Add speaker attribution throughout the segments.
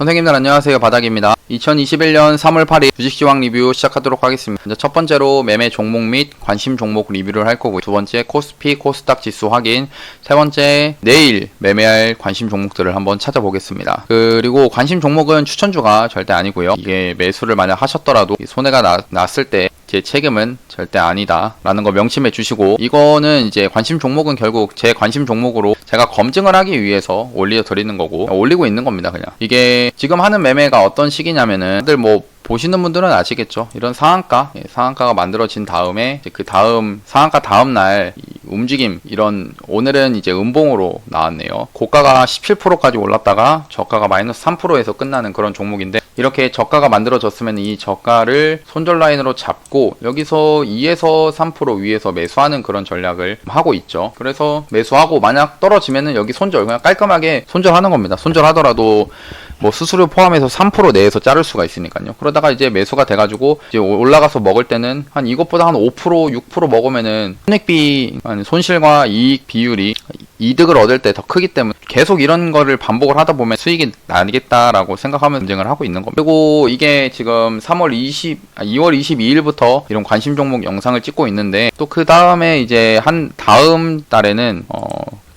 Speaker 1: 선생님들 안녕하세요. 바닥입니다. 2021년 3월 8일 주식시황 리뷰 시작하도록 하겠습니다. 먼저 첫 번째로 매매 종목 및 관심 종목 리뷰를 할 거고 두 번째 코스피 코스닥 지수 확인. 세 번째 내일 매매할 관심 종목들을 한번 찾아보겠습니다. 그리고 관심 종목은 추천주가 절대 아니고요. 이게 매수를 만약 하셨더라도 손해가 나- 났을 때 제 책임은 절대 아니다 라는 거 명심해 주시고 이거는 이제 관심 종목은 결국 제 관심 종목으로 제가 검증을 하기 위해서 올려 드리는 거고 올리고 있는 겁니다 그냥. 이게 지금 하는 매매가 어떤 시기냐면은 다들 뭐 보시는 분들은 아시겠죠 이런 상한가 예, 상한가가 만들어진 다음에 그 다음 상한가 다음 날이 움직임 이런 오늘은 이제 음봉으로 나왔네요 고가가 17%까지 올랐다가 저가가 마이너스 3%에서 끝나는 그런 종목인데 이렇게 저가가 만들어졌으면 이 저가를 손절 라인으로 잡고 여기서 2에서 3% 위에서 매수하는 그런 전략을 하고 있죠. 그래서 매수하고 만약 떨어지면은 여기 손절 그냥 깔끔하게 손절하는 겁니다. 손절하더라도 뭐 수수료 포함해서 3% 내에서 자를 수가 있으니까요. 그러다가 이제 매수가 돼가지고 이제 올라가서 먹을 때는 한 이것보다 한 5% 6% 먹으면은 손익비 손실과 이익 비율이 이득을 얻을 때 더 크기 때문에 계속 이런 거를 반복을 하다 보면 수익이 나겠다라고 생각하면 전쟁을 하고 있는 겁니다. 그리고 이게 지금 3월 20, 아, 2월 22일부터 이런 관심 종목 영상을 찍고 있는데 또 그 다음에 이제 한 다음 달에는 어,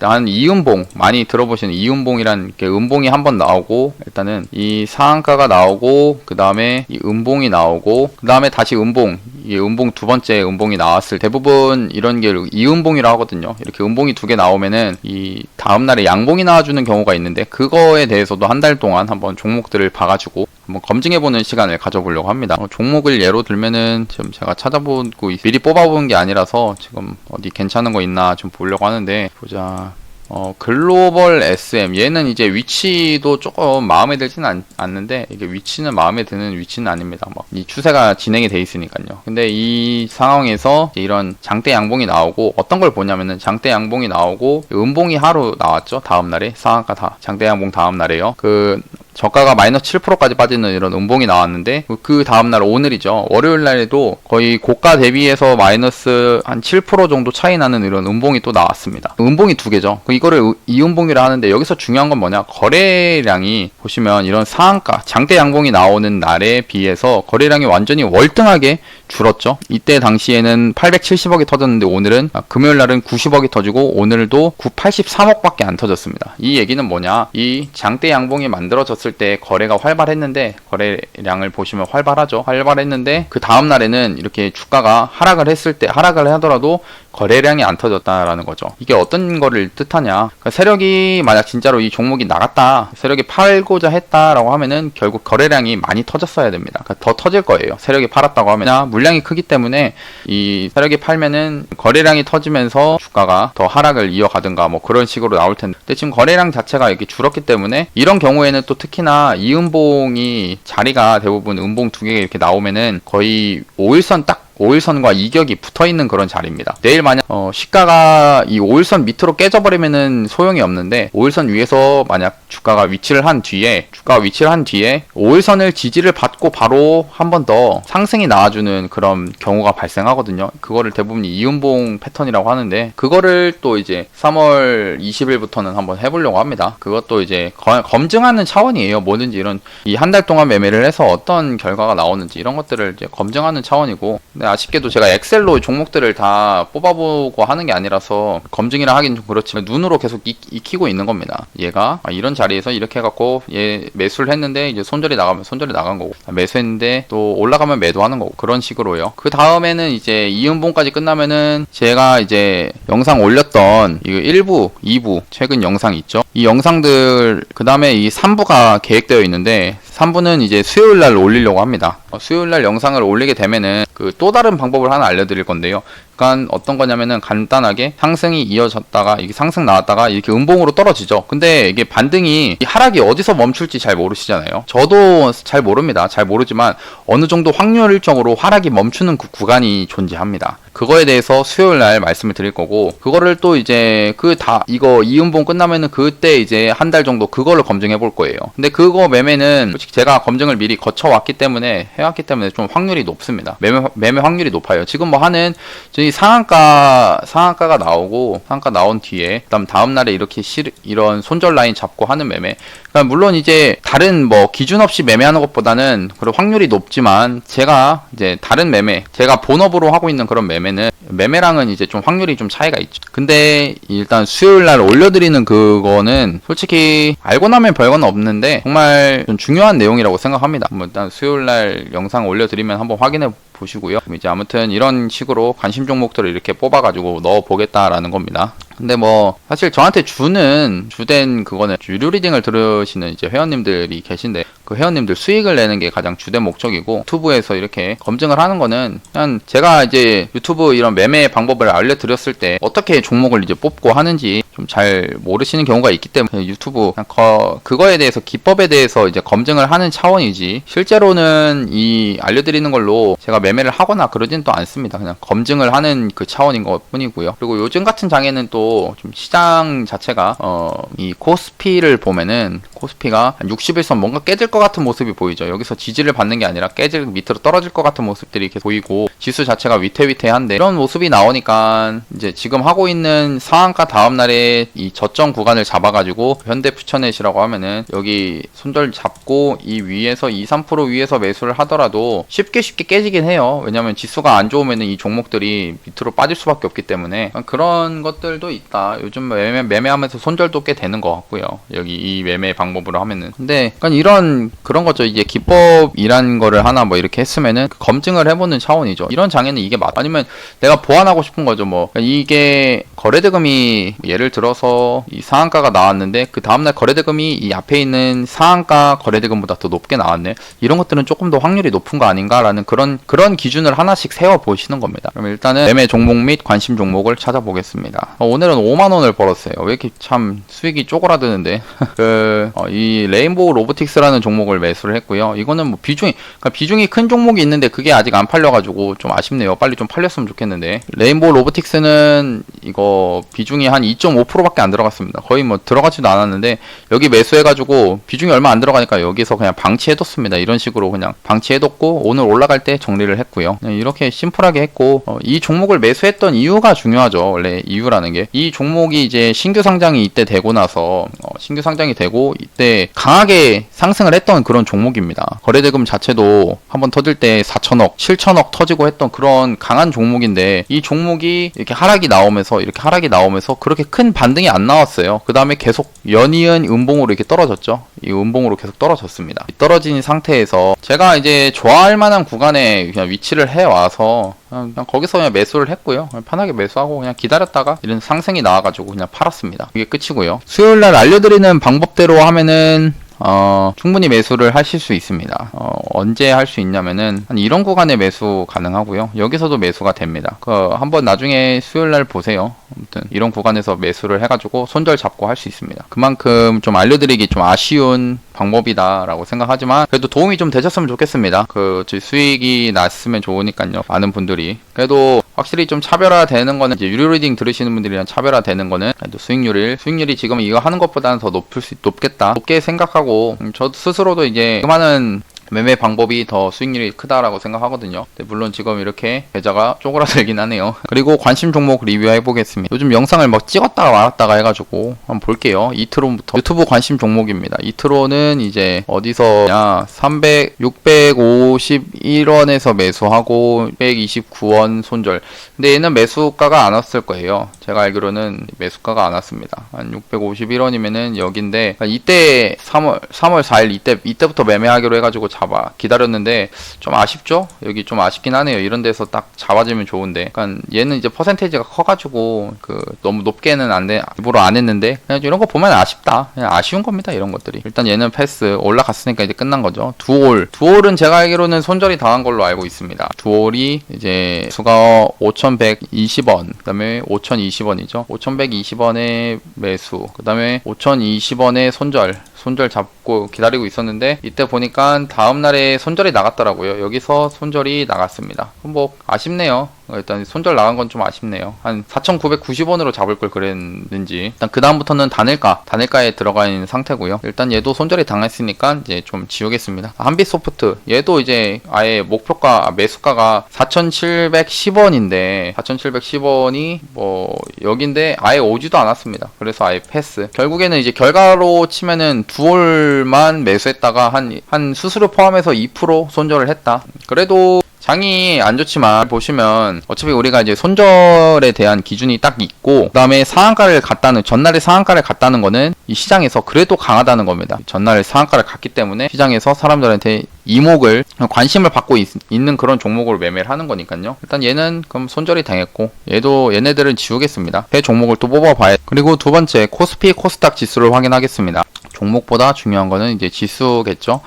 Speaker 1: 한 이음봉 많이 들어보시는 이음봉이란 게 음봉이 한 번 나오고 일단은 이 상한가가 나오고 그 다음에 이 음봉이 나오고 그 다음에 다시 음봉 이 음봉 두 번째 음봉이 나왔을 대부분 이런 게 이음봉이라 하거든요. 이렇게 음봉이 두 개 나오면은 이 다음날에 양봉이 나와주는 경우가 있는데 그거에 대해서도 한 달 동안 한번 종목들을 봐가지고 한번 검증해보는 시간을 가져보려고 합니다. 어, 종목을 예로 들면은 지금 제가 찾아보고 있- 미리 뽑아본 게 아니라서 지금 어디 괜찮은 거 있나 좀 보려고 하는데 보자 어, 글로벌 SM. 얘는 이제 위치도 조금 마음에 들지는 않, 않는데, 이게 위치는 마음에 드는 위치는 아닙니다. 막, 이 추세가 진행이 돼 있으니까요. 근데 이 상황에서 이런 장대 양봉이 나오고, 어떤 걸 보냐면은 장대 양봉이 나오고, 음봉이 하루 나왔죠. 다음 날에. 상한가 다. 장대 양봉 다음 날에요. 그, 저가가 마이너스 7%까지 빠지는 이런 음봉이 나왔는데 그 다음날 오늘이죠 월요일 날에도 거의 고가 대비해서 마이너스 한 7% 정도 차이 나는 이런 음봉이 또 나왔습니다 음봉이 두 개죠 그 이거를 우- 이음봉이라 하는데 여기서 중요한 건 뭐냐? 거래량이 보시면 이런 상한가 장대 양봉이 나오는 날에 비해서 거래량이 완전히 월등하게 줄었죠. 이때 당시에는 870억이 터졌는데 오늘은 아, 금요일 날은 90억이 터지고 오늘도 983억밖에 안 터졌습니다. 이 얘기는 뭐냐? 이 장대 양봉이 만들어졌을 때 거래가 활발했는데 거래량을 보시면 활발하죠. 활발했는데 그 다음 날에는 이렇게 주가가 하락을 했을 때 하락을 하더라도 거래량이 안 터졌다라는 거죠. 이게 어떤 거를 뜻하냐? 그러니까 세력이 만약 진짜로 이 종목이 나갔다 세력이 팔고자 했다라고 하면은 결국 거래량이 많이 터졌어야 됩니다. 그러니까 더 터질 거예요. 세력이 팔았다고 하면 물량이 크기 때문에 이 세력이 팔면은 거래량이 터지면서 주가가 더 하락을 이어가든가 뭐 그런 식으로 나올 텐데. 근데 지금 거래량 자체가 이렇게 줄었기 때문에 이런 경우에는 또 특히나 이 음봉이 자리가 대부분 음봉 두 개가 이렇게 나오면은 거의 5일선 딱 5일선과 이격이 붙어 있는 그런 자리입니다. 내일 만약 어, 시가가 이 5일선 밑으로 깨져버리면은 소용이 없는데 5일선 위에서 만약 주가가 위치를 한 뒤에 주가가 위치를 한 뒤에 5일선을 지지를 받고 바로 한 번 더 상승이 나와주는 그런 경우가 발생하거든요. 그거를 대부분 이음봉 패턴이라고 하는데 그거를 또 이제 3월 20일부터는 한번 해보려고 합니다. 그것도 이제 거- 검증하는 차원이에요. 뭐든지 이런 이 한 달 동안 매매를 해서 어떤 결과가 나오는지 이런 것들을 이제 검증하는 차원이고 근데 아쉽게도 제가 엑셀로 종목들을 다 뽑아보고 하는 게 아니라서 검증이라 하긴 좀 그렇지만 눈으로 계속 익, 익히고 있는 겁니다. 얘가 아, 이런 자리에서 이렇게 해갖고 얘 매수를 했는데 이제 손절이 나가면 손절이 나간 거고 매수했는데 또 올라가면 매도하는 거고 그런 식으로요. 그 다음에는 이제 이음봉까지 끝나면은 제가 이제 영상 올렸던 이거 1부, 2부 최근 영상 있죠. 이 영상들 그 다음에 이 3부가 계획되어 있는데 3부는 이제 수요일 날 올리려고 합니다. 어, 수요일 날 영상을 올리게 되면은 그 또 다른 방법을 하나 알려드릴 건데요. 그러니까 어떤 거냐면은 간단하게 상승이 이어졌다가 이게 상승 나왔다가 이렇게 음봉으로 떨어지죠. 근데 이게 반등이 이 하락이 어디서 멈출지 잘 모르시잖아요. 저도 잘 모릅니다. 잘 모르지만 어느 정도 확률 일정으로 하락이 멈추는 그 구간이 존재합니다. 그거에 대해서 수요일 날 말씀을 드릴 거고 그거를 또 이제 그 다 이거 이음봉 끝나면은 그때 이제 한 달 정도 그거를 검증해 볼 거예요. 근데 그거 매매는 솔직히 제가 검증을 미리 거쳐 왔기 때문에 해왔기 때문에 좀 확률이 높습니다. 매매 매매 확률이 높아요. 지금 뭐 하는 지금 이 상한가 상한가가 나오고 상한가 나온 뒤에 그다음 다음 날에 이렇게 실 이런 손절 라인 잡고 하는 매매. 그러니까 물론 이제 다른 뭐 기준 없이 매매하는 것보다는 그런 확률이 높지만 제가 이제 다른 매매 제가 본업으로 하고 있는 그런 매매는 매매랑은 이제 좀 확률이 좀 차이가 있죠. 근데 일단 수요일 날 올려드리는 그거는 솔직히 알고 나면 별건 없는데 정말 좀 중요한 내용이라고 생각합니다. 뭐 일단 수요일 날 영상 올려드리면 한번 확인해 보시고요. 이제 아무튼 이런 식으로 관심 종목들을 이렇게 뽑아가지고 넣어 보겠다라는 겁니다. 근데 뭐 사실 저한테 주는 주된 그거는 유료 리딩을 들으시는 이제 회원님들이 계신데 그 회원님들 수익을 내는 게 가장 주된 목적이고 유튜브에서 이렇게 검증을 하는 거는 그냥 제가 이제 유튜브 이런 매매 방법을 알려드렸을 때 어떻게 종목을 이제 뽑고 하는지 좀 잘 모르시는 경우가 있기 때문에 유튜브 거, 그거에 대해서 기법에 대해서 이제 검증을 하는 차원이지 실제로는 이 알려드리는 걸로 제가 매매를 하거나 그러진 또 않습니다. 그냥 검증을 하는 그 차원인 것 뿐이고요. 그리고 요즘 같은 장에는 또좀 시장 자체가 어 이 코스피를 보면은 코스피가 한 61선 뭔가 깨질 것 같은 모습이 보이죠. 여기서 지지를 받는 게 아니라 깨질 밑으로 떨어질 것 같은 모습들이 이렇게 보이고 지수 자체가 위태위태한데 이런 모습이 나오니까 이제 지금 하고 있는 상한가 다음 날에 이 저점 구간을 잡아가지고 현대 푸처넷이라고 하면은 여기 손절 잡고 이 위에서 2, 3% 위에서 매수를 하더라도 쉽게 쉽게 깨지긴 해요. 왜냐면 지수가 안 좋으면은 이 종목들이 밑으로 빠질 수밖에 없기 때문에 그런 것들도 있다. 요즘 매매, 매매하면서 손절도 꽤 되는 것 같고요. 여기 이 매매 방법으로 하면은. 근데 약간 이런 그런 거죠. 이제 기법이란 거를 하나 뭐 이렇게 했으면은 그 검증을 해보는 차원이죠. 이런 장에는 이게 맞. 아니면 내가 보완하고 싶은 거죠. 뭐 이게 거래대금이 예를 들어서 이 상한가가 나왔는데 그 다음날 거래대금이 이 앞에 있는 상한가 거래대금보다 더 높게 나왔네. 이런 것들은 조금 더 확률이 높은 거 아닌가라는 그런 그런 기준을 하나씩 세워 보시는 겁니다. 그럼 일단은 매매 종목 및 관심 종목을 찾아보겠습니다. 어, 오늘은 5만 원을 벌었어요. 왜 이렇게 참 수익이 쪼그라드는데 그, 어, 이 레인보우 로보틱스라는 종목을 매수를 했고요. 이거는 뭐 비중이, 그러니까 비중이 큰 종목이 있는데 그게 아직 안 팔려가지고 좀 아쉽네요. 빨리 좀 팔렸으면 좋겠는데. 레인보우 로보틱스는 이거 비중이 한 2.5%밖에 안 들어갔습니다. 거의 뭐 들어가지도 않았는데 여기 매수해가지고 비중이 얼마 안 들어가니까 여기서 그냥 방치해뒀습니다. 이런 식으로 그냥 방치해뒀고 오늘 올라갈 때 정리를 했고요. 그냥 이렇게 심플하게 했고 어, 이 종목을 매수했던 이유가 중요하죠. 원래 이유라는 게이 종목이 이제 신규 상장이 이때 되고 나서 어, 신규 상장이 되고 이때 강하게 상승을 했던 그런 종목입니다. 거래대금 자체도 한번 터질 때 4천억, 7천억 터지고 했던 그런 강한 종목인데 이 종목이 이렇게 하락이 나오면서 이렇게 하락이 나오면서 그렇게 큰 반등이 안 나왔어요. 그 다음에 계속 연이은 음봉으로 이렇게 떨어졌죠. 이 음봉으로 계속 떨어졌습니다. 이 떨어진 상태에서 제가 이제 좋아할 만한 구간에 그냥 위치를 해 와서 그냥, 그냥 거기서 그냥 매수를 했고요. 그냥 편하게 매수하고 그냥 기다렸다가 이런 상승이 나와가지고 그냥 팔았습니다. 이게 끝이고요. 수요일 날 알려드리는 방법대로 하면은 어, 충분히 매수를 하실 수 있습니다. 어, 언제 할 수 있냐면은 한 이런 구간에 매수 가능하고요. 여기서도 매수가 됩니다. 그 한번 나중에 수요일 날 보세요. 아무튼 이런 구간에서 매수를 해가지고 손절 잡고 할 수 있습니다. 그만큼 좀 알려드리기 좀 아쉬운 방법이다라고 생각하지만 그래도 도움이 좀 되셨으면 좋겠습니다. 그 수익이 났으면 좋으니까요. 많은 분들이 그래도 확실히 좀 차별화되는 거는 이제 유료 리딩 들으시는 분들이랑 차별화되는 거는 그래도 수익률이 수익률이 지금 이거 하는 것보다는 더 높을 수 높겠다. 높게 생각하고 음, 저 스스로도 이제 그만한 매매 방법이 더 수익률이 크다라고 생각하거든요. 물론 지금 이렇게 계좌가 쪼그라들긴 하네요. 그리고 관심 종목 리뷰해 보겠습니다. 요즘 영상을 막 찍었다가 말았다가 해가지고 한번 볼게요. 이트론부터 유튜브 관심 종목입니다. 이트론은 이제 어디서 300, 651원에서 매수하고 129원 손절. 근데 얘는 매수가가 안 왔을 거예요. 제가 알기로는 매수가가 안 왔습니다. 한 651원이면은 여긴데 이때 3월 3월 4일 이때 이때부터 매매하기로 해가지고 잡아 기다렸는데 좀 아쉽죠? 여기 좀 아쉽긴 하네요. 이런 데서 딱 잡아주면 좋은데. 그러니까 얘는 이제 퍼센테이지가 커가지고 그 너무 높게는 안 돼. 일부러 안 했는데 그냥 이런 거 보면 아쉽다. 그냥 아쉬운 겁니다. 이런 것들이. 일단 얘는 패스 올라갔으니까 이제 끝난 거죠. 두올 두올은 제가 알기로는 손절이 당한 걸로 알고 있습니다. 두올이 이제 수가 5,120원 그다음에 5,020원이죠. 5,120원에 매수 그다음에 5,020원에 손절 손절 잡고 기다리고 있었는데 이때 보니까 다음 날에 손절이 나갔더라고요. 여기서 손절이 나갔습니다. 뭐 아쉽네요. 어, 일단 손절 나간 건 좀 아쉽네요. 한 4,990원으로 잡을 걸 그랬는지. 일단 그 다음부터는 단일가, 단일가에 들어가 있는 상태고요. 일단 얘도 손절이 당했으니까 이제 좀 지우겠습니다. 한빛소프트 얘도 이제 아예 목표가 매수가가 4,710원인데 4,710원이 뭐 여긴데 아예 오지도 않았습니다. 그래서 아예 패스. 결국에는 이제 결과로 치면은 두올만 매수했다가 한, 한 수수료 포함해서 2% 손절을 했다. 그래도 장이 안 좋지만 보시면 어차피 우리가 이제 손절에 대한 기준이 딱 있고 그다음에 상한가를 갔다는 전날에 상한가를 갔다는 거는 이 시장에서 그래도 강하다는 겁니다. 전날에 상한가를 갔기 때문에 시장에서 사람들한테 이목을 관심을 받고 있, 는 그런 종목으로 매매를 하는 거니까요. 일단 얘는 그럼 손절이 당했고 얘도 얘네들은 지우겠습니다. 배 종목을 또 뽑아봐야 그리고 두 번째 코스피 코스닥 지수를 확인하겠습니다. 종목보다 중요한 거는 이제 지수겠죠.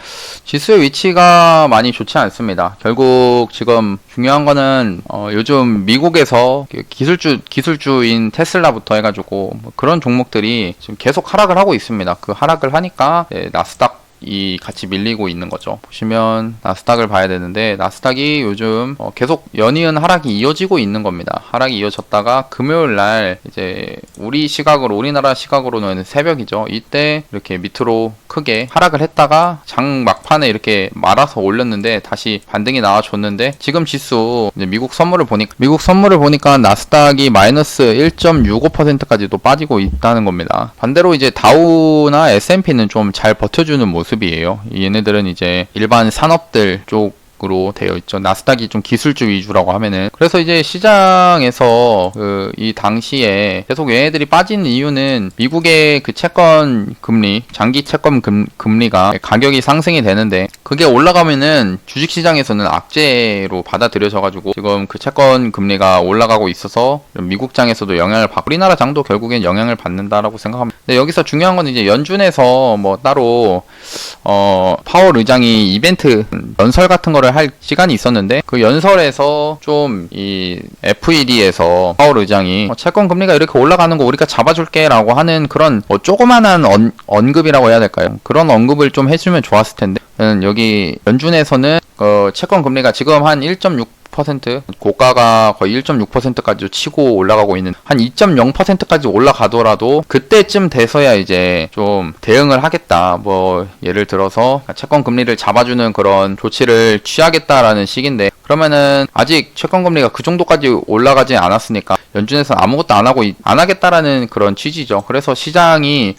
Speaker 1: 지수의 위치가 많이 좋지 않습니다. 결국 지금 중요한 거는 어 요즘 미국에서 기술주 기술주인 테슬라부터 해가지고 뭐 그런 종목들이 지금 계속 하락을 하고 있습니다. 그 하락을 하니까 예, 나스닥 이 같이 밀리고 있는 거죠. 보시면 나스닥을 봐야 되는데 나스닥이 요즘 어 계속 연이은 하락이 이어지고 있는 겁니다. 하락이 이어졌다가 금요일 날 이제 우리 시각으로 우리나라 시각으로는 새벽이죠. 이때 이렇게 밑으로 크게 하락을 했다가 장 막판에 이렇게 말아서 올렸는데 다시 반등이 나와줬는데 지금 지수 미국 선물을 보니까 미국 선물을 보니까 나스닥이 마이너스 1.65%까지도 빠지고 있다는 겁니다. 반대로 이제 다우나 S&P는 좀 잘 버텨주는 모습. 모습이에요. 얘네들은 이제 일반 산업들 쪽 으로 되어 있죠. 나스닥이 좀 기술주 위주라고 하면은 그래서 이제 시장에서 그 이 당시에 계속 얘네들이 빠진 이유는 미국의 그 채권 금리, 장기 채권 금, 금리가 가격이 상승이 되는데 그게 올라가면은 주식 시장에서는 악재로 받아들여져 가지고 지금 그 채권 금리가 올라가고 있어서 미국 장에서도 영향을 받고 우리나라 장도 결국엔 영향을 받는다라고 생각합니다. 근데 여기서 중요한 건 이제 연준에서 뭐 따로 어 파월 의장이 이벤트 연설 같은 거를 할 시간이 있었는데 그 연설에서 좀 이 FED에서 파월 의장이 어, 채권 금리가 이렇게 올라가는 거 우리가 잡아줄게라고 하는 그런 뭐 조그만한 언, 언급이라고 해야 될까요? 그런 언급을 좀 해주면 좋았을 텐데 여기 연준에서는 어, 채권 금리가 지금 한 1.6 1.6% 고가가 거의 1.6%까지 치고 올라가고 있는 한 2.0%까지 올라가더라도 그때쯤 돼서야 이제 좀 대응을 하겠다. 뭐 예를 들어서 채권 금리를 잡아주는 그런 조치를 취하겠다라는 식인데 그러면은 아직 채권 금리가 그 정도까지 올라가지 않았으니까 연준에서 아무것도 안 하고 안 하겠다라는 그런 취지죠. 그래서 시장이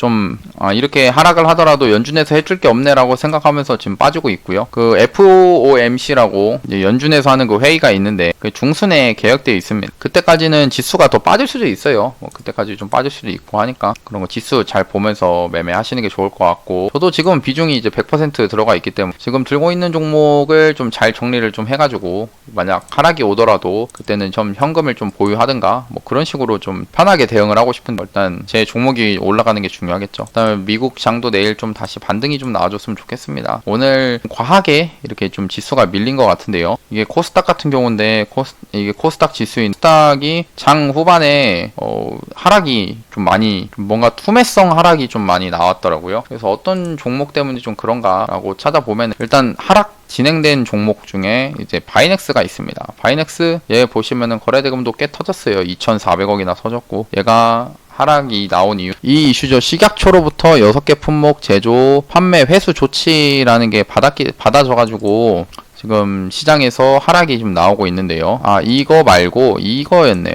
Speaker 1: 좀 아, 이렇게 하락을 하더라도 연준에서 해줄 게 없네라고 생각하면서 지금 빠지고 있고요. 그 FOMC라고 연준에서 하는 그 회의가 있는데 그 중순에 계약되어 있습니다. 그때까지는 지수가 더 빠질 수도 있어요. 뭐 그때까지 좀 빠질 수도 있고 하니까 그런 거 지수 잘 보면서 매매하시는 게 좋을 것 같고 저도 지금 비중이 이제 100% 들어가 있기 때문에 지금 들고 있는 종목을 좀 잘 정리를 좀 해가지고 만약 하락이 오더라도 그때는 좀 현금을 좀 보유하든가 뭐 그런 식으로 좀 편하게 대응을 하고 싶은데 일단 제 종목이 올라가는 게 중요해요. 중요하겠죠. 그다음에 미국 장도 내일 좀 다시 반등이 좀 나와줬으면 좋겠습니다. 오늘 과하게 이렇게 좀 지수가 밀린 것 같은데요. 이게 코스닥 같은 경우인데 코스 이게 코스닥 지수인 코스닥이 장 후반에 어, 하락이 좀 많이 좀 뭔가 투매성 하락이 좀 많이 나왔더라고요. 그래서 어떤 종목 때문에 좀 그런가라고 찾아보면 일단 하락 진행된 종목 중에 이제 바이넥스가 있습니다. 바이넥스 얘 보시면은 거래대금도 꽤 터졌어요. 2,400억이나 터졌고 얘가 하락이 나온 이유 이 이슈죠. 식약처로부터 6개 품목 제조 판매 회수 조치라는 게 받았기 받아져 가지고 지금 시장에서 하락이 좀 나오고 있는데요. 아, 이거 말고 이거였네요.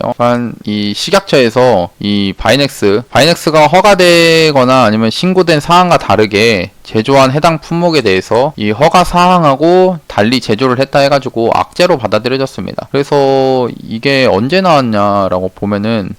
Speaker 1: 이 식약처에서 이 바이넥스, 바이넥스가 허가되거나 아니면 신고된 사항과 다르게 제조한 해당 품목에 대해서 이 허가 사항하고 달리 제조를 했다 해가지고 악재로 받아들여졌습니다. 그래서 이게 언제 나왔냐라고 보면은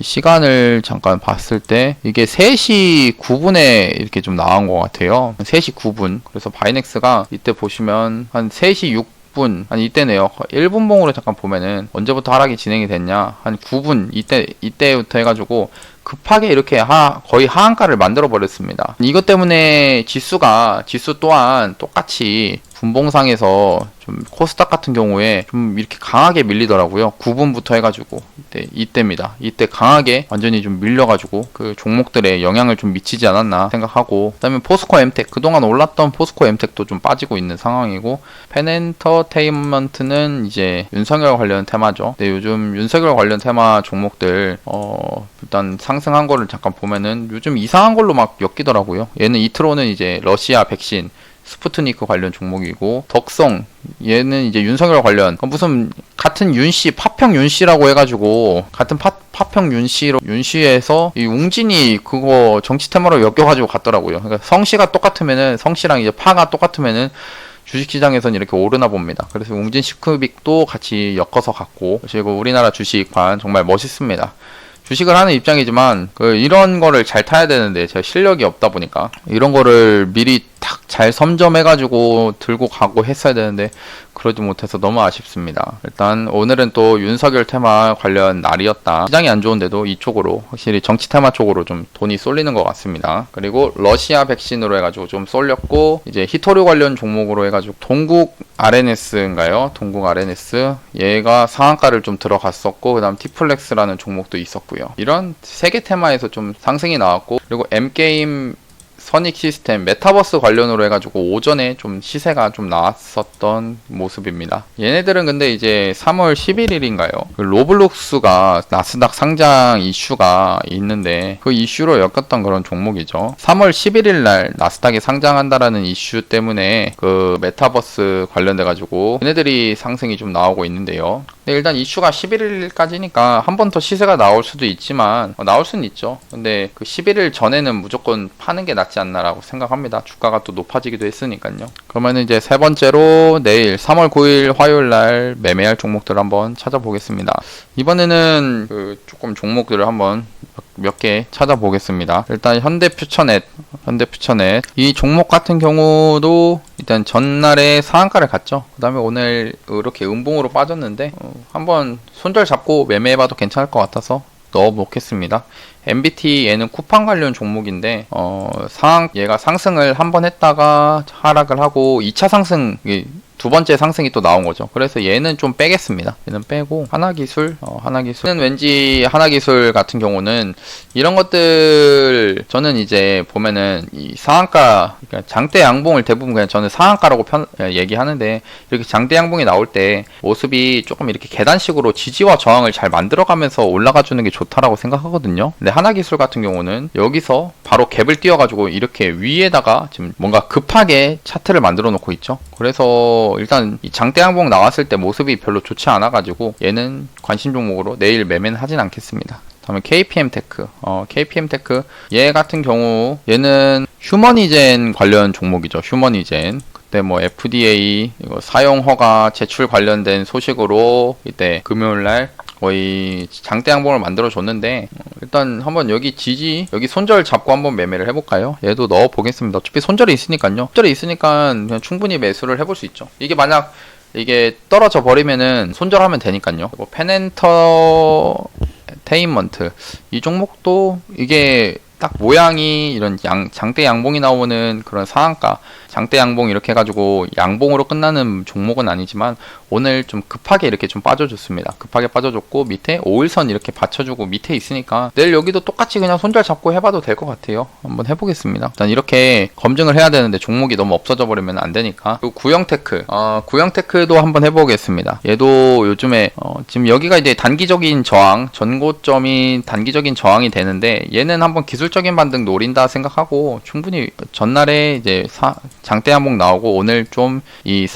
Speaker 1: 시간을 잠깐 봤을 때 이게 3시 9분에 이렇게 좀 나온 것 같아요. 3시 9분. 그래서 바이넥스가 이때 보시면 한 3시 6 분, 아니 이때네요. 1분봉으로 잠깐 보면은 언제부터 하락이 진행이 됐냐? 한 9분 이때 이때부터 해가지고 급하게 이렇게 하, 거의 하한가를 만들어 버렸습니다. 이것 때문에 지수가 지수 또한 똑같이 분봉상에서 좀 코스닥 같은 경우에 좀 이렇게 강하게 밀리더라고요. 9분부터 해가지고 이때 이때입니다. 이때 강하게 완전히 좀 밀려가지고 그 종목들에 영향을 좀 미치지 않았나 생각하고 그다음에 포스코 엠텍 그동안 올랐던 포스코 엠텍도 좀 빠지고 있는 상황이고 펜엔터테인먼트는 이제 윤석열 관련 테마죠. 근데 요즘 윤석열 관련 테마 종목들 어 일단 상 승한 거를 잠깐 보면은 요즘 이상한 걸로 막 엮이더라고요. 얘는 이트로는 이제 러시아 백신 스푸트니크 관련 종목이고 덕성 얘는 이제 윤석열 관련 어, 무슨 같은 윤씨 파평 윤씨라고 해가지고 같은 파, 파평 윤씨로 윤씨에서 이 웅진이 그거 정치 테마로 엮여가지고 갔더라고요. 그러니까 성씨가 똑같으면은 성씨랑 이제 파가 똑같으면은 주식시장에서는 이렇게 오르나 봅니다. 그래서 웅진 시크빅도 같이 엮어서 갔고 그리고 우리나라 주식관 정말 멋있습니다. 주식을 하는 입장이지만 그 이런 거를 잘 타야 되는데 제가 실력이 없다 보니까 이런 거를 미리 딱 잘 선점해가지고 들고 가고 했어야 되는데 그러지 못해서 너무 아쉽습니다. 일단 오늘은 또 윤석열 테마 관련 날이었다. 시장이 안 좋은데도 이쪽으로 확실히 정치 테마 쪽으로 좀 돈이 쏠리는 것 같습니다. 그리고 러시아 백신으로 해가지고 좀 쏠렸고 이제 히토류 관련 종목으로 해가지고 동국 RNS인가요? 동국 RNS 얘가 상한가를 좀 들어갔었고 그다음 티플렉스라는 종목도 있었고요. 이런 세개 테마에서 좀 상승이 나왔고 그리고 M 게임 선익 시스템 메타버스 관련으로 해가지고 오전에 좀 시세가 좀 나왔었던 모습입니다. 얘네들은 근데 이제 3월 11일인가요? 그 로블록스가 나스닥 상장 이슈가 있는데 그 이슈로 엮였던 그런 종목이죠. 3월 11일 날 나스닥에 상장한다라는 이슈 때문에 그 메타버스 관련돼가지고 얘네들이 상승이 좀 나오고 있는데요. 근데 일단 이슈가 11일까지니까 한 번 더 시세가 나올 수도 있지만 어, 나올 수는 있죠. 근데 그 11일 전에는 무조건 파는 게 낫지 않나 라고 생각합니다. 주가가 또 높아지기도 했으니까요. 그러면 이제 세 번째로 내일 3월 9일 화요일 날 매매할 종목들 한번 찾아보겠습니다. 이번에는 그 조금 종목들을 한번 몇 개 찾아보겠습니다. 일단 현대퓨처넷, 현대퓨처넷 이 종목 같은 경우도 일단 전날에 상한가를 갔죠. 그 다음에 오늘 이렇게 음봉으로 빠졌는데 어, 한번 손절 잡고 매매해봐도 괜찮을 것 같아서 넣어 놓겠습니다. MBT 얘는 쿠팡 관련 종목인데 어, 상 얘가 상승을 한 번 했다가 하락을 하고 2차 상승 두 번째 상승이 또 나온 거죠. 그래서 얘는 좀 빼겠습니다. 얘는 빼고 하나 기술, 어, 하나 기술은 왠지 하나 기술 같은 경우는 이런 것들 저는 이제 보면은 이 상한가 그러니까 장대 양봉을 대부분 그냥 저는 상한가라고 편, 얘기하는데 이렇게 장대 양봉이 나올 때 모습이 조금 이렇게 계단식으로 지지와 저항을 잘 만들어가면서 올라가 주는 게 좋다라고 생각하거든요. 근데 하나 기술 같은 경우는 여기서 바로 갭을 띄워가지고 이렇게 위에다가 지금 뭔가 급하게 차트를 만들어 놓고 있죠. 그래서 일단 이 장대 양봉 나왔을 때 모습이 별로 좋지 않아 가지고 얘는 관심 종목으로 내일 매매는 하진 않겠습니다. 다음에 KPM 테크. 어, KPM 테크. 얘 같은 경우 얘는 휴머니젠 관련 종목이죠. 휴머니젠. 그때 뭐 FDA 사용 허가 제출 관련된 소식으로 이때 금요일 날 거의 장대 양봉을 만들어 줬는데 어, 일단 한번 여기 지지 여기 손절 잡고 한번 매매를 해볼까요? 얘도 넣어 보겠습니다. 어차피 손절이 있으니까요. 손절이 있으니까 그냥 충분히 매수를 해볼 수 있죠. 이게 만약 이게 떨어져 버리면은 손절하면 되니까요. 뭐 페넨터 테인먼트 이 종목도 이게 딱 모양이 이런 양, 장대 양봉이 나오는 그런 상한가 장대 양봉 이렇게 해가지고 양봉으로 끝나는 종목은 아니지만 오늘 좀 급하게 이렇게 좀 빠져줬습니다. 급하게 빠져줬고 밑에 5일선 이렇게 받쳐주고 밑에 있으니까 내일 여기도 똑같이 그냥 손절 잡고 해봐도 될 것 같아요. 한번 해보겠습니다. 일단 이렇게 검증을 해야 되는데 종목이 너무 없어져 버리면 안 되니까 그리고 구형테크 어, 구형테크도 한번 해보겠습니다. 얘도 요즘에 어, 지금 여기가 이제 단기적인 저항 전고점이 단기적인 저항이 되는데 얘는 한번 기술 적인 반등 노린다 생각하고 충분히 전날에 이제 사, 장대 항봉 나오고 오늘 좀 이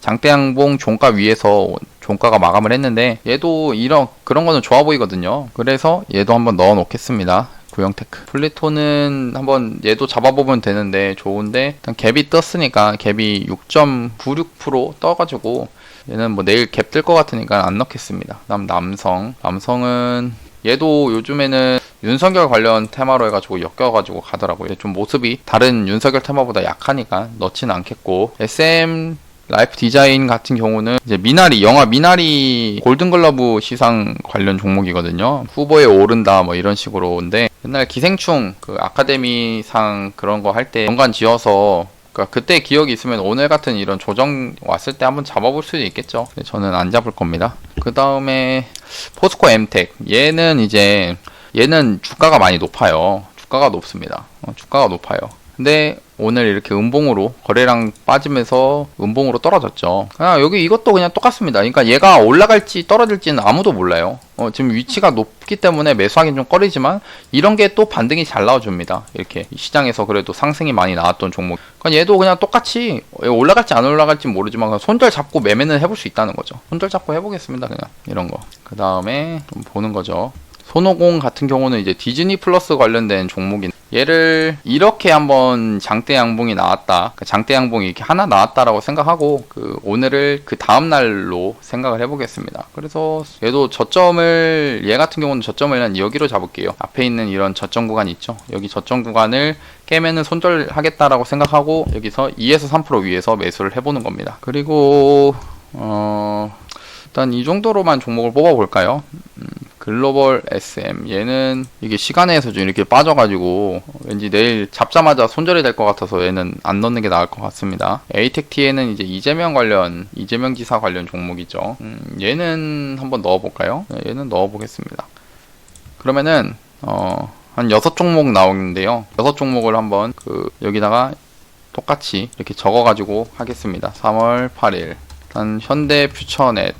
Speaker 1: 장대 항봉 종가 위에서 종가가 마감을 했는데 얘도 이런 그런 거는 좋아 보이거든요. 그래서 얘도 한번 넣어 놓겠습니다. 구형테크 플리토는 한번 얘도 잡아보면 되는데 좋은데 일단 갭이 떴으니까 갭이 6.96% 떠가지고 얘는 뭐 내일 갭 뜰 것 같으니까 안 넣겠습니다. 그다음 남성 남성은 얘도 요즘에는 윤석열 관련 테마로 해가지고 엮여가지고 가더라고요. 좀 모습이 다른 윤석열 테마보다 약하니까 넣지는 않겠고 SM 라이프 디자인 같은 경우는 이제 미나리 영화 미나리 골든글러브 시상 관련 종목이거든요. 후보에 오른다 뭐 이런 식으로인데 옛날 기생충 그 아카데미상 그런 거 할 때 연관 지어서 그러니까 그때 기억이 있으면 오늘 같은 이런 조정 왔을 때 한번 잡아볼 수도 있겠죠. 저는 안 잡을 겁니다. 그 다음에 포스코 엠텍 얘는 이제 얘는 주가가 많이 높아요. 주가가 높습니다. 어, 주가가 높아요. 근데 오늘 이렇게 음봉으로 거래량 빠지면서 음봉으로 떨어졌죠. 그냥 여기 이것도 그냥 똑같습니다. 그러니까 얘가 올라갈지 떨어질지는 아무도 몰라요. 어, 지금 위치가 높기 때문에 매수하기는 좀 꺼리지만 이런 게 또 반등이 잘 나와줍니다. 이렇게 시장에서 그래도 상승이 많이 나왔던 종목. 그러니까 얘도 그냥 똑같이 올라갈지 안 올라갈지 모르지만 손절 잡고 매매는 해볼 수 있다는 거죠. 손절 잡고 해보겠습니다. 그냥 이런 거. 그 다음에 좀 보는 거죠. 손오공 같은 경우는 이제 디즈니 플러스 관련된 종목인 얘를 이렇게 한번 장대 양봉이 나왔다. 그 장대 양봉이 이렇게 하나 나왔다라고 생각하고 그 오늘을 그 다음 날로 생각을 해보겠습니다. 그래서 얘도 저점을 얘 같은 경우는 저점을 한 여기로 잡을게요. 앞에 있는 이런 저점 구간 있죠? 여기 저점 구간을 깨면은 손절하겠다라고 생각하고 여기서 2에서 3% 위에서 매수를 해보는 겁니다. 그리고 어 일단 이 정도로만 종목을 뽑아볼까요? 음, 글로벌 SM 얘는 이게 시간에서 좀 이렇게 빠져가지고 왠지 내일 잡자마자 손절이 될 것 같아서 얘는 안 넣는 게 나을 것 같습니다. 에이텍티에는 이제 이재명 관련 이재명 지사 관련 종목이죠. 음, 얘는 한번 넣어볼까요? 네, 얘는 넣어보겠습니다. 그러면은 어, 한 여섯 종목 나오는데요. 여섯 종목을 한번 그 여기다가 똑같이 이렇게 적어가지고 하겠습니다. 3월 8일 일단 현대 퓨처넷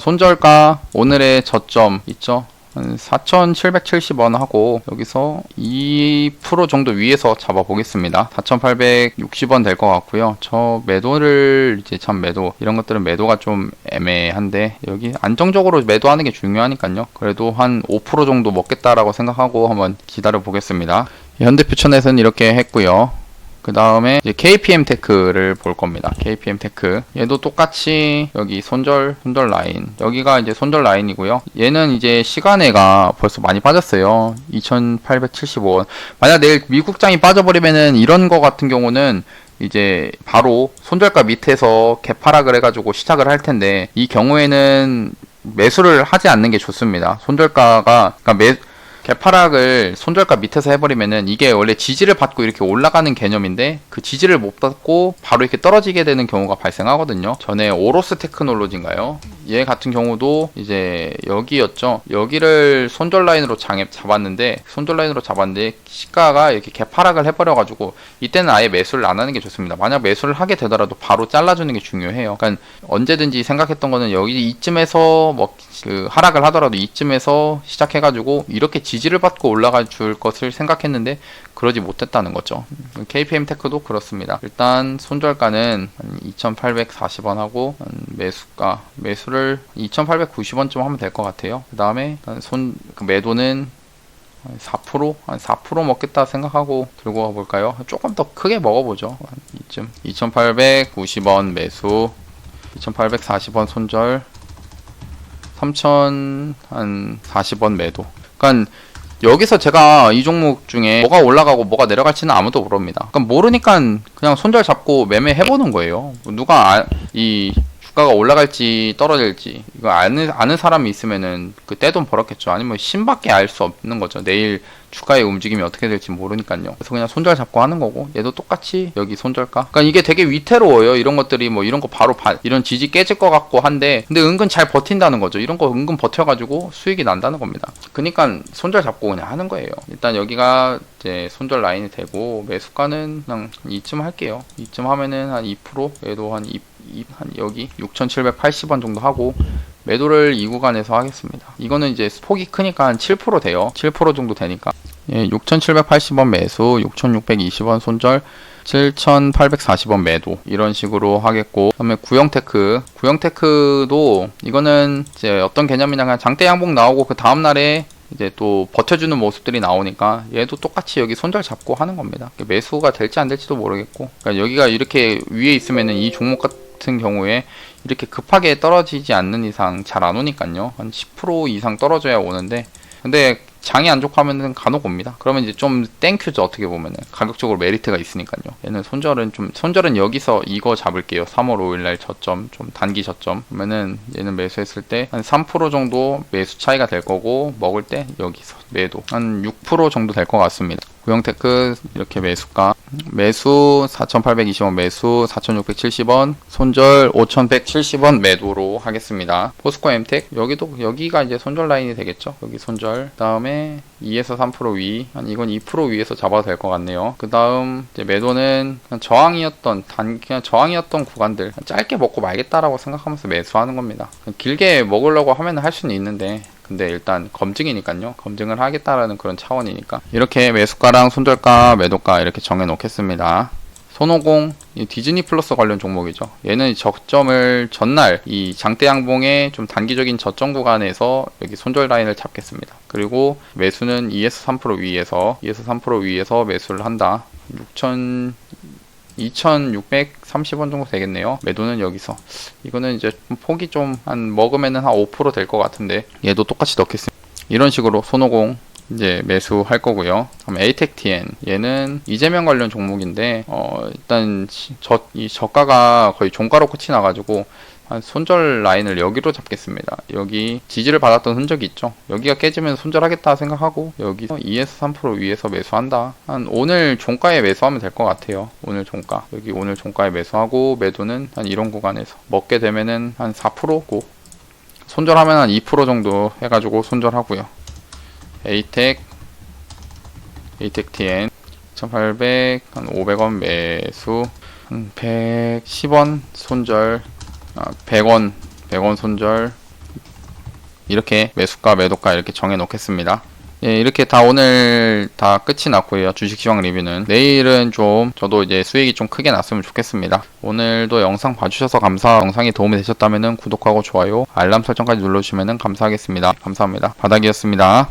Speaker 1: 손절가 오늘의 저점 있죠? 한 4,770원 하고 여기서 2% 정도 위에서 잡아 보겠습니다. 4,860원 될 것 같고요. 저 매도를 이제 참 매도 이런 것들은 매도가 좀 애매한데 여기 안정적으로 매도하는 게 중요하니까요. 그래도 한 5% 정도 먹겠다라고 생각하고 한번 기다려 보겠습니다. 현대퓨처넷은 이렇게 했고요. 그 다음에 KPM 테크를 볼 겁니다. KPM 테크. 얘도 똑같이 여기 손절, 손절 라인. 여기가 이제 손절 라인이고요. 얘는 이제 시간에가 벌써 많이 빠졌어요. 2875원. 만약 내일 미국장이 빠져버리면은 이런 거 같은 경우는 이제 바로 손절가 밑에서 개파락을 해가지고 시작을 할 텐데 이 경우에는 매수를 하지 않는 게 좋습니다. 손절가가 그러니까 매 개파락을 손절가 밑에서 해버리면은 이게 원래 지지를 받고 이렇게 올라가는 개념인데 그 지지를 못 받고 바로 이렇게 떨어지게 되는 경우가 발생하거든요. 전에 오로스 테크놀로지인가요? 얘 같은 경우도 이제 여기였죠. 여기를 손절 라인으로 장애 잡았는데 손절 라인으로 잡았는데 시가가 이렇게 개파락을 해버려가지고 이때는 아예 매수를 안 하는 게 좋습니다. 만약 매수를 하게 되더라도 바로 잘라주는 게 중요해요. 그러니까 언제든지 생각했던 거는 여기 이쯤에서 뭐 그 하락을 하더라도 이쯤에서 시작해가지고 이렇게 지 지를 받고 올라가 줄 것을 생각했는데 그러지 못했다는 거죠. KPM 테크도 그렇습니다. 일단 손절가는 2,840원 하고 매수가 매수를 2,890원쯤 하면 될 것 같아요. 그 다음에 손그 매도는 4%? 한 4% 먹겠다 생각하고 들고 가볼까요? 조금 더 크게 먹어보죠. 이쯤 2,890원 매수 2,840원 손절 3,000한 40원 매도 그러니까 여기서 제가 이 종목 중에 뭐가 올라가고 뭐가 내려갈지는 아무도 모릅니다. 그러니까 모르니까 그냥 손절 잡고 매매해보는 거예요. 누가 아, 이 주가가 올라갈지 떨어질지 이거 아는 아는 사람이 있으면은 그 떼돈 벌었겠죠. 아니면 신밖에 알 수 없는 거죠. 내일 주가의 움직임이 어떻게 될지 모르니까요. 그래서 그냥 손절 잡고 하는 거고 얘도 똑같이 여기 손절가. 그러니까 이게 되게 위태로워요. 이런 것들이 뭐 이런 거 바로 바, 이런 지지 깨질 것 같고 한데 근데 은근 잘 버틴다는 거죠. 이런 거 은근 버텨가지고 수익이 난다는 겁니다. 그러니까 손절 잡고 그냥 하는 거예요. 일단 여기가 이제 손절 라인이 되고 매수가는 그냥 이쯤 할게요. 이쯤 하면은 한 2% 얘도 한 2, 한 여기 6,780원 정도 하고 매도를 이 구간에서 하겠습니다. 이거는 이제 폭이 크니까 한 7% 돼요. 7% 정도 되니까. 예, 6,780원 매수, 6,620원 손절, 7,840원 매도 이런 식으로 하겠고 그다음에 구형테크 구형테크도 이거는 이제 어떤 개념이냐 그냥 장대 양봉 나오고 그 다음 날에 이제 또 버텨주는 모습들이 나오니까 얘도 똑같이 여기 손절 잡고 하는 겁니다. 매수가 될지 안 될지도 모르겠고 그러니까 여기가 이렇게 위에 있으면은 이 종목 같은 경우에 이렇게 급하게 떨어지지 않는 이상 잘 안 오니까요. 한 10% 이상 떨어져야 오는데 근데 장이 안 좋고 하면은 간혹 옵니다. 그러면 이제 좀 땡큐죠 어떻게 보면은 가격적으로 메리트가 있으니까요. 얘는 손절은 좀 손절은 여기서 이거 잡을게요. 3월 5일날 저점 좀 단기 저점 그러면은 얘는 매수했을 때 한 3% 정도 매수 차이가 될 거고 먹을 때 여기서 매도 한 6% 정도 될 것 같습니다. 구형테크 이렇게 매수가 매수 4,820원 매수 4,670원 손절 5,170원 매도로 하겠습니다. 포스코 엠텍 여기도 여기가 이제 손절 라인이 되겠죠. 여기 손절 다음에 2에서 3%위 한 이건 2% 위에서 잡아도 될 것 같네요. 그 다음 이제 매도는 그냥 저항이었던 단 그냥 저항이었던 구간들 짧게 먹고 말겠다라고 생각하면서 매수하는 겁니다. 길게 먹으려고 하면 할 수는 있는데 근데 일단 검증이니까요. 검증을 하겠다라는 그런 차원이니까 이렇게 매수가랑 손절가, 매도가 이렇게 정해 놓겠습니다. 손오공 이 디즈니 플러스 관련 종목이죠. 얘는 저점을 전날 이 장대 양봉의 좀 단기적인 저점 구간에서 여기 손절 라인을 잡겠습니다. 그리고 매수는 2에서 3% 위에서 2에서 3% 위에서 매수를 한다. 6천 2,630원 정도 되겠네요. 매도는 여기서. 이거는 이제 좀 폭이 좀 한 먹으면은 한 5%될 것 같은데 얘도 똑같이 넣겠습니다. 이런 식으로 손오공 이제 매수할 거고요. 다음 에이텍TN 얘는 이재명 관련 종목인데 어 일단 저 이 저가가 거의 종가로 끝이 나가지고 한 손절 라인을 여기로 잡겠습니다. 여기 지지를 받았던 흔적이 있죠. 여기가 깨지면 손절하겠다 생각하고 여기서 2에서 3% 위에서 매수한다. 한 오늘 종가에 매수하면 될 것 같아요. 오늘 종가 여기 오늘 종가에 매수하고 매도는 한 이런 구간에서 먹게 되면은 한 4%고 손절하면 한 2% 정도 해가지고 손절하고요. 에이텍 에이텍 TN 1800, 한 500원 매수, 한 110원 손절, 아, 100원, 100원 손절, 이렇게 매수가, 매도가 이렇게 정해 놓겠습니다. 예, 이렇게 다 오늘 다 끝이 났고요. 주식 시황 리뷰는. 내일은 좀 저도 이제 수익이 좀 크게 났으면 좋겠습니다. 오늘도 영상 봐주셔서 감사, 영상이 도움이 되셨다면 구독하고 좋아요, 알람 설정까지 눌러주시면 감사하겠습니다. 감사합니다. 바닥이었습니다.